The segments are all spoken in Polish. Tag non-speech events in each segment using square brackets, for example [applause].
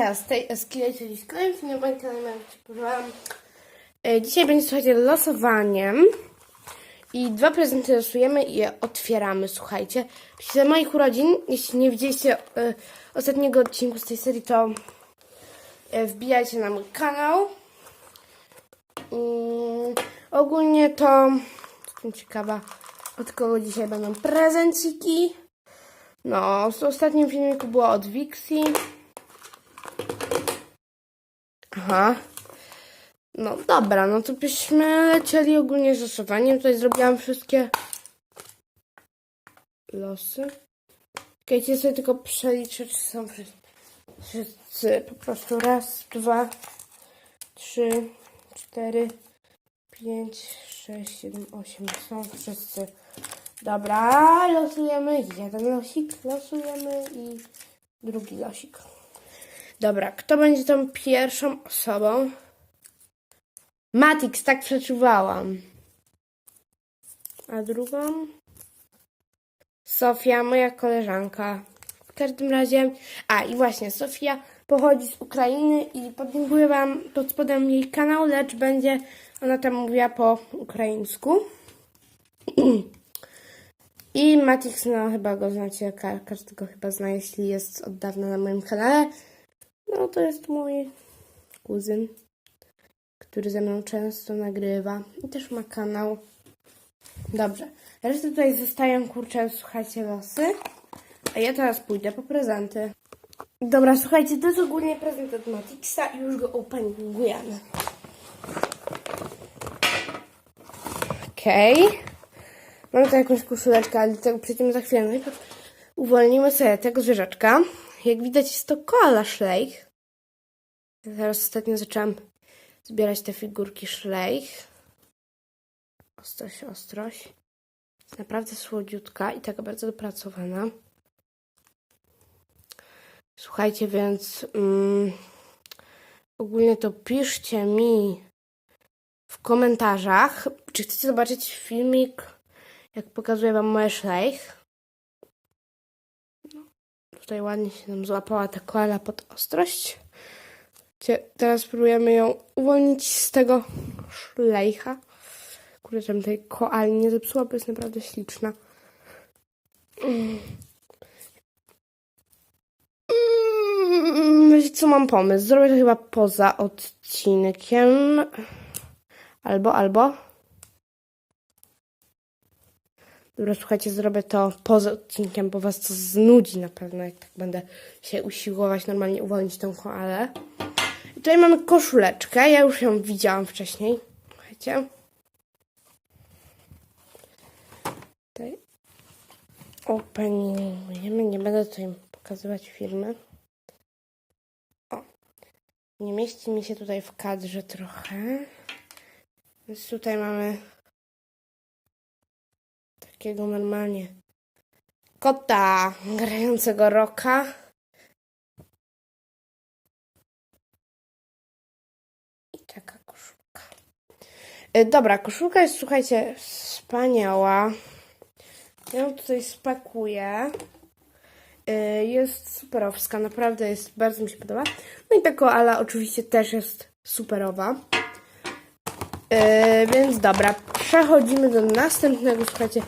Witajcie z tej Eskile, czyli z kolejnym filmem na kanale Dzisiaj będzie, słuchajcie, losowaniem. I dwa prezenty losujemy i je otwieramy, słuchajcie. Za moich urodzin, jeśli nie widzieliście e, ostatniego odcinku z tej serii, to e, wbijajcie na mój kanał. Mm, ogólnie to jestem ciekawa, od kogo dzisiaj będą prezenciki. No, w ostatnim filmiku było od Wixi. Aha. No dobra, no to byśmy lecieli ogólnie z losowaniem. Tutaj zrobiłam wszystkie losy. Czekajcie, sobie tylko przeliczę, czy są wszyscy. wszyscy. Po prostu raz, dwa, trzy, cztery, pięć, sześć, siedem, osiem. Są wszyscy. Dobra, losujemy jeden losik, losujemy i drugi losik. Dobra, kto będzie tą pierwszą osobą? Matix, tak przeczuwałam. A drugą? Sofia, moja koleżanka. W każdym razie, a i właśnie, Sofia pochodzi z Ukrainy i podlinkuję Wam pod spodem jej kanał, lecz będzie ona tam mówiła po ukraińsku. [clears throat] I Matix, no chyba go znacie, ka- każdy go chyba zna, jeśli jest od dawna na moim kanale. No to jest mój kuzyn, który ze mną często nagrywa i też ma kanał. Dobrze, resztę tutaj zostają, kurczę, słuchajcie, losy. A ja teraz pójdę po prezenty. Dobra, słuchajcie, to jest ogólnie prezent od Matixa i już go openingujemy. Okej. Mam tu jakąś koszuleczkę, ale tego przejdziemy za chwilę. Najpierw uwolnimy sobie tego zwierzaczka. Jak widać jest to koala szlejch. Teraz ostatnio zaczęłam zbierać te figurki szlejch. Ostrość, ostrość. Jest naprawdę słodziutka i taka bardzo dopracowana. Słuchajcie, więc mm, ogólnie to piszcie mi w komentarzach, czy chcecie zobaczyć filmik, jak pokazuję wam moje szlejch. Tutaj ładnie się nam złapała ta koala pod ostrość. Teraz próbujemy ją uwolnić z tego szlejcha. Kurde, żebym tej koali nie zepsuła, bo jest naprawdę śliczna. Mm, Wiecie co, mam pomysł. Zrobię to chyba poza odcinkiem. Albo, albo. Dobra, słuchajcie, zrobię to poza odcinkiem, bo was to znudzi na pewno, jak tak będę się usiłować normalnie uwolnić tą koalę. I tutaj mamy koszuleczkę, ja już ją widziałam wcześniej. Słuchajcie. Tutaj openingujemy, nie będę tutaj pokazywać firmy. O, nie mieści mi się tutaj w kadrze trochę. Więc tutaj mamy takiego normalnie kota grającego roka. I taka koszulka. E, Dobra, koszulka jest, słuchajcie, wspaniała. Ja ją tutaj spakuję. E, Jest superowska, naprawdę jest, bardzo mi się podoba. No i ta koala oczywiście też jest superowa. Yy, więc dobra, przechodzimy do następnego, słuchajcie,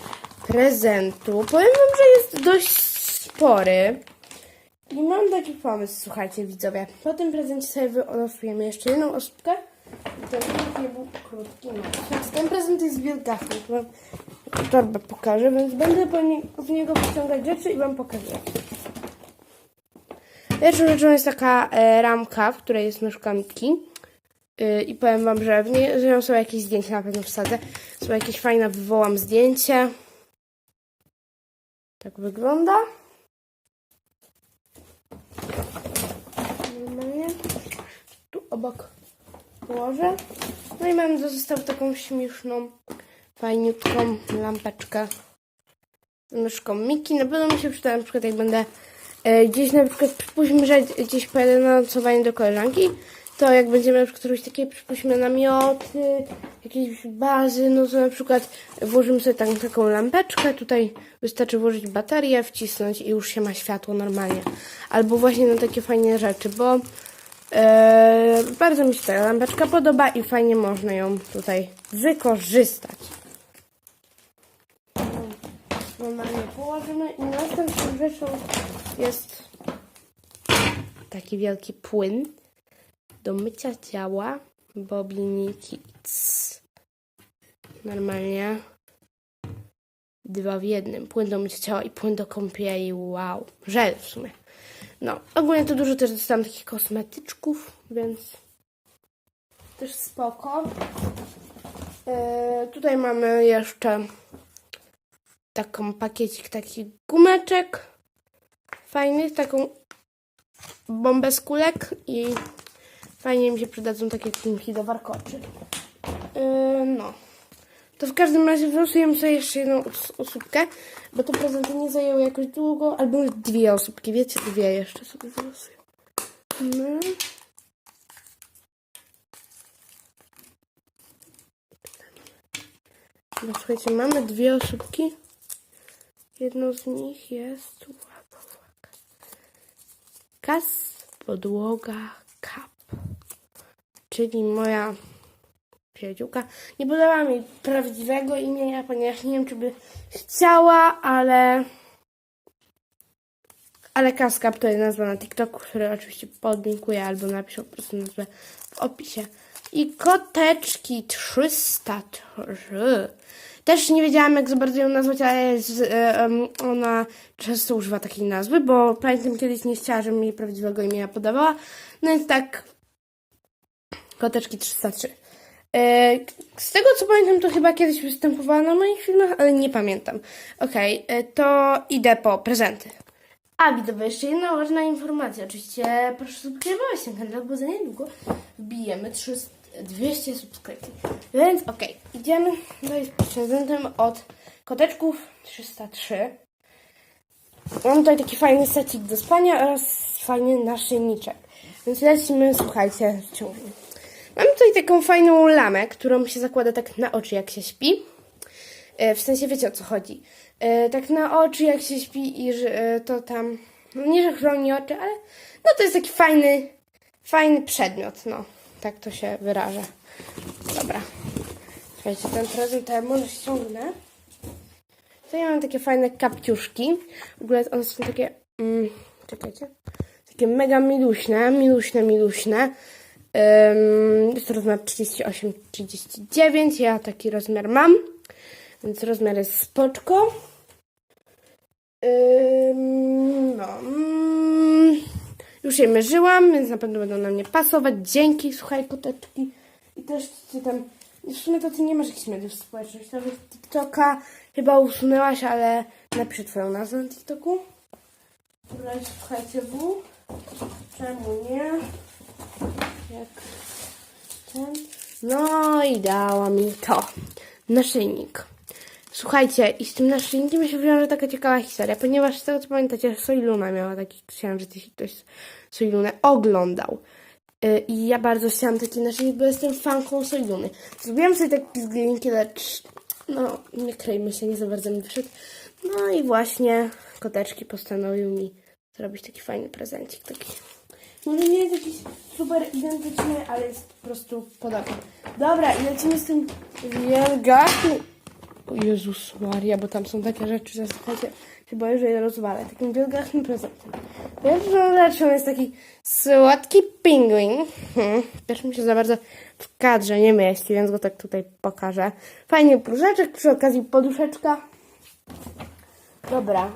prezentu. Powiem wam, że jest dość spory. I mam taki pomysł, słuchajcie, widzowie. Po tym prezencie sobie wylosujemy jeszcze jedną osobkę. Ten nie był krótki. Ten prezent jest wielgachny, to torbę pokażę, więc będę z niego wyciągać rzeczy i wam pokażę. Pierwszą rzeczą jest taka e, ramka, w której jest myszka Miki. Yy, I powiem wam, że w niej że są jakieś zdjęcia na pewno wsadzę. Są jakieś fajne, wywołam zdjęcie. Tak wygląda. Normalnie. Tu obok położę. No i mam został taką śmieszną, fajniutką lampeczkę z myszką Miki. Na pewno mi się przyda, na przykład jak będę e, gdzieś na przykład, przypuśćmy, że gdzieś pojadę na nocowanie do koleżanki, to jak będziemy na przykład robić takie, przypuśćmy, namioty, jakieś bazy, no to na przykład włożymy sobie tam taką lampeczkę, tutaj wystarczy włożyć baterię, wcisnąć i już się ma światło normalnie. Albo właśnie na takie fajne rzeczy, bo Eee, bardzo mi się ta lampeczka podoba i fajnie można ją tutaj wykorzystać. Normalnie położymy i następną rzeczą jest taki wielki płyn do mycia ciała Bobini Kids. Normalnie dwa w jednym. Płyn do mycia ciała i płyn do kąpieli. Wow. Żel w sumie. No, ogólnie to dużo też dostałam takich kosmetyczków, więc też spoko. E, tutaj mamy jeszcze taką pakiecik takich gumeczek fajnych, taką bombę z kulek i fajnie mi się przydadzą takie klimki do warkoczy. E, no. To w każdym razie wylosujemy sobie jeszcze jedną os- osóbkę, bo te prezenty nie zajęły jakoś długo, albo dwie osóbki, wiecie, dwie jeszcze sobie wylosuję. No. No słuchajcie, mamy dwie osóbki. Jedną z nich jest uwaga. Kas, podłoga. Czyli moja przyjaciółka. Nie podała mi prawdziwego imienia, ponieważ nie wiem, czy by chciała, ale. Ale Kaskap to jest nazwa na TikToku, który oczywiście podlinkuję albo napiszę po prostu nazwę w opisie. I koteczki 303. Też nie wiedziałam, jak za bardzo ją nazwać, ale jest, e, ona często używa takiej nazwy, bo pamiętam kiedyś nie chciała, żebym jej prawdziwego imienia podawała. No więc tak, koteczki 303. E, Z tego co pamiętam, to chyba kiedyś występowała na moich filmach, ale nie pamiętam. Okej, e, to idę po prezenty. A, widzę jeszcze jedna ważna informacja. Oczywiście proszę subskrybować ten kanał, bo za niedługo wbijemy 300, 200 subskrypcji. Więc okej, idziemy dalej z prezentem od koteczków 303. Mam tutaj taki fajny secik do spania oraz fajny naszyjniczek. Więc lecimy, słuchajcie, w ciągu. Mam tutaj taką fajną lamę, którą się zakłada tak na oczy, jak się śpi. E, W sensie wiecie o co chodzi. E, Tak na oczy, jak się śpi i że e, to tam. No nie, że chroni oczy, ale no to jest taki fajny, fajny przedmiot. No, tak to się wyraża. Dobra. Słuchajcie, ten prezent to ja może ściągnę. Tutaj mam takie fajne kapciuszki. W ogóle one są takie. Mm, czekajcie. Takie mega miluśne, miluśne, miluśne. Jest to rozmiar 38-39. Ja taki rozmiar mam. Więc rozmiar jest spoczko. No. mm, już je mierzyłam, więc na pewno będą na mnie pasować. Dzięki, słuchaj, koteczki. I też ty tam. W sumie to ty nie masz jakichś mediów społecznościowych. TikToka chyba usunęłaś, ale napiszę twoją nazwę na TikToku. Dobra, słuchajcie, W. Czemu nie? Jak ten. No i dała mi to. Naszyjnik. Słuchajcie, i z tym naszyjnikiem się wiąże taka ciekawa historia, ponieważ z tego co pamiętacie, Soiluna miała taki księżyc, jeśli ktoś Soilunę oglądał. Yy, I ja bardzo chciałam taki naszyjnik, bo jestem fanką Soiluny. Zrobiłam sobie taki z lecz no, nie krejmy się, nie za bardzo mi wyszedł. No i właśnie koteczki postanowił mi zrobić taki fajny prezencik, taki może nie jest jakiś super identyczny, ale jest po prostu podobny. Dobra, i lecimy z tym wielgachnym... O Jezus Maria, bo tam są takie rzeczy, że słuchajcie, się boję, że je rozwalę. Takim wielgachnym prezentem. Pierwszą rzeczą jest taki słodki pingwin. Hmm. Też mi się za bardzo w kadrze nie mieści, więc go tak tutaj pokażę. Fajnie próżeczek, przy okazji poduszeczka. Dobra,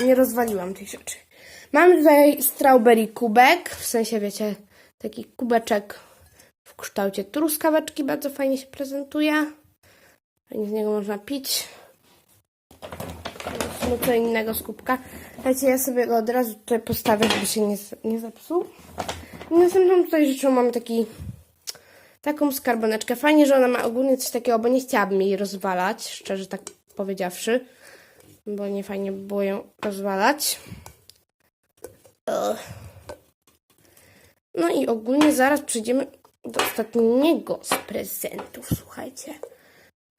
nie rozwaliłam tych rzeczy. Mamy tutaj strawberry kubek, w sensie wiecie, taki kubeczek w kształcie truskaweczki, bardzo fajnie się prezentuje. Fajnie z niego można pić. No co innego z kubka. Słuchajcie, ja sobie go od razu tutaj postawię, żeby się nie, nie zepsuł. I następną tutaj rzeczą mamy taki taką skarboneczkę. Fajnie, że ona ma ogólnie coś takiego, bo nie chciałabym jej rozwalać, szczerze tak powiedziawszy. Bo nie fajnie by było ją rozwalać. No i ogólnie zaraz przejdziemy do ostatniego z prezentów, słuchajcie.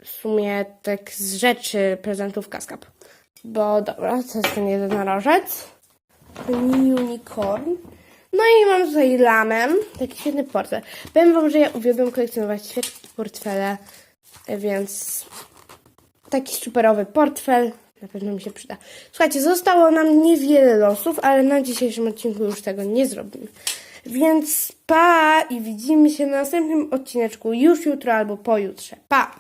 W sumie tak z rzeczy prezentów Kaskap. Bo dobra, to jest ten jednorożec. Ten unicorn. No i mam tutaj lamę, taki świetny portfel. Powiem wam, że ja uwielbiam kolekcjonować świetne portfele, więc taki superowy portfel na pewno mi się przyda. Słuchajcie, zostało nam niewiele losów, ale na dzisiejszym odcinku już tego nie zrobimy. Więc pa i widzimy się na następnym odcineczku już jutro albo pojutrze. Pa!